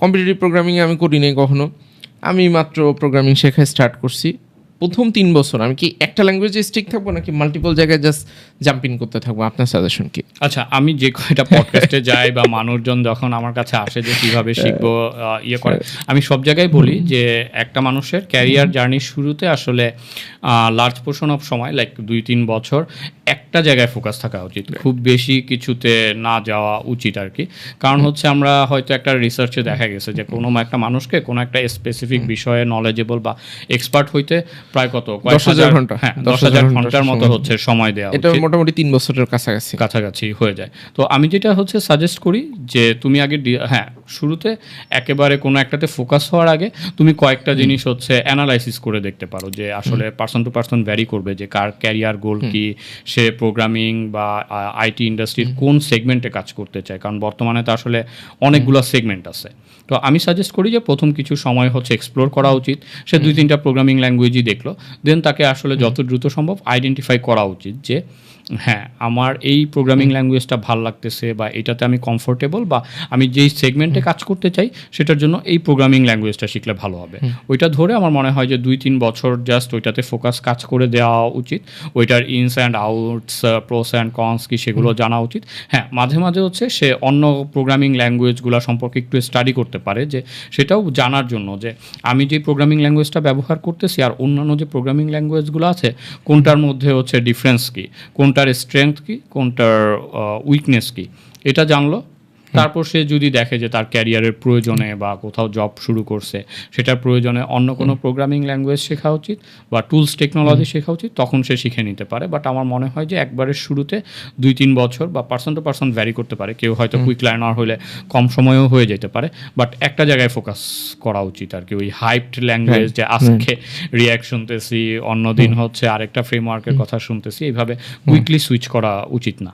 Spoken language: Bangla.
কম্পিটিটিভ প্রোগ্রামিংয়ে আমি করি নাই কখনো। আমি মাত্র প্রোগ্রামিং শেখা স্টার্ট করছি। প্রথম তিন বছর আমি কি একটা ল্যাঙ্গুয়েজে স্টিক থাকব নাকি মাল্টিপল জায়গায় জাস্ট জাম্পিং করতে থাকব? আপনার সাজেশন কি? আচ্ছা আমি যে কয়টা পডকাস্টে যাই বা মানুষজন যখন আমার কাছে আসে যে কীভাবে শিখব ইয়ে করে, আমি সব জায়গায় বলি যে একটা মানুষের ক্যারিয়ার জার্নির শুরুতে আসলে লার্জ পোর্শন অফ সময় লাইক দুই, তিন বছর একটা জায়গায় ফোকাস থাকা উচিত। খুব বেশি কিছুতে না যাওয়া উচিত আর কি কারণ হচ্ছে আমরা হয়তো একটা রিসার্চে দেখা গেছে যে কোনো একটা মানুষকে কোনো একটা স্পেসিফিক বিষয়ে নলেজেবল বা এক্সপার্ট হইতে প্রায় কত? কয়েক 10,000 ঘণ্টা। হ্যাঁ দশ হাজার ঘণ্টার মতো হচ্ছে সময় দেওয়া এটা মোটামুটি তিন বছরের কাছাকাছি। কাছাকাছি হয়ে যায়। তো আমি যেটা হচ্ছে সাজেস্ট করি যে তুমি আগে হ্যাঁ শুরুতে একেবারে কোনো একটাতে ফোকাস হওয়ার আগে তুমি কয়েকটা জিনিস হচ্ছে অ্যানালাইসিস করে দেখতে পারো যে আসলে পার্সন টু পার্সন ভ্যারি করবে যে কার ক্যারিয়ার গোল কি সে প্রোগ্রামিং বা আইটি ইন্ডাস্ট্রির কোন সেগমেন্টে কাজ করতে চায়? কারণ বর্তমানে তো আসলে অনেকগুলো সেগমেন্ট আছে। তো আমি সাজেস্ট করি যে প্রথম কিছু সময় হচ্ছে এক্সপ্লোর করা উচিত। সে দুই তিনটা প্রোগ্রামিং ল্যাঙ্গুয়েজই দেখল। দেন তাকে আসলে যত দ্রুত সম্ভব আইডেন্টিফাই করা উচিত যে হ্যাঁ আমার এই প্রোগ্রামিং ল্যাঙ্গুয়েজটা ভালো লাগতেছে বা এটাতে আমি কমফোর্টেবল বা আমি যেই সেগমেন্টে কাজ করতে চাই সেটার জন্য এই প্রোগ্রামিং ল্যাঙ্গুয়েজটা শিখলে ভালো হবে। ওইটা ধরে আমার মনে হয় যে দুই তিন বছর জাস্ট ওইটাতে ফোকাস কাজ করে দেওয়া উচিত। ওইটার ins and outs pros and cons কি সেগুলো জানা উচিত। হ্যাঁ মাঝে মাঝে হচ্ছে সে অন্য প্রোগ্রামিং ল্যাঙ্গুয়েজগুলো সম্পর্কে একটু স্টাডি করতে পারে যে সেটাও জানার জন্য যে আমি যে প্রোগ্রামিং ল্যাঙ্গুয়েজটা ব্যবহার করতেছি আর অন্যান্য যে প্রোগ্রামিং ল্যাঙ্গুয়েজগুলো আছে কোনটার মধ্যে হচ্ছে ডিফারেন্স কী? কোনটার স্ট্রেংথ কী? কোনটার উইকনেস কী? এটা জানলো। তারপর সে যদি দেখে যে তার ক্যারিয়ারের প্রয়োজনে বা কোথাও জব শুরু করছে সেটার প্রয়োজনে অন্য কোনো প্রোগ্রামিং ল্যাঙ্গুয়েজ শেখা উচিত বা টুলস টেকনোলজি শেখা উচিত তখন সে শিখে নিতে পারে। বাট আমার মনে হয় যে একবারের শুরুতে দুই তিন বছর বা পার্সন টু পার্সন ভ্যারি করতে পারে। কেউ হয়তো কুইক লার্নার হলে কম সময়েও হয়ে যেতে পারে। বাট একটা জায়গায় ফোকাস করা উচিত আর কি। ওই হাইপড ল্যাঙ্গুয়েজ যে আজকে রিয়াক্ট শুনতেছি অন্যদিন হচ্ছে আরেকটা ফ্রেমওয়ার্কের কথা শুনতেছি এইভাবে কুইকলি সুইচ করা উচিত না।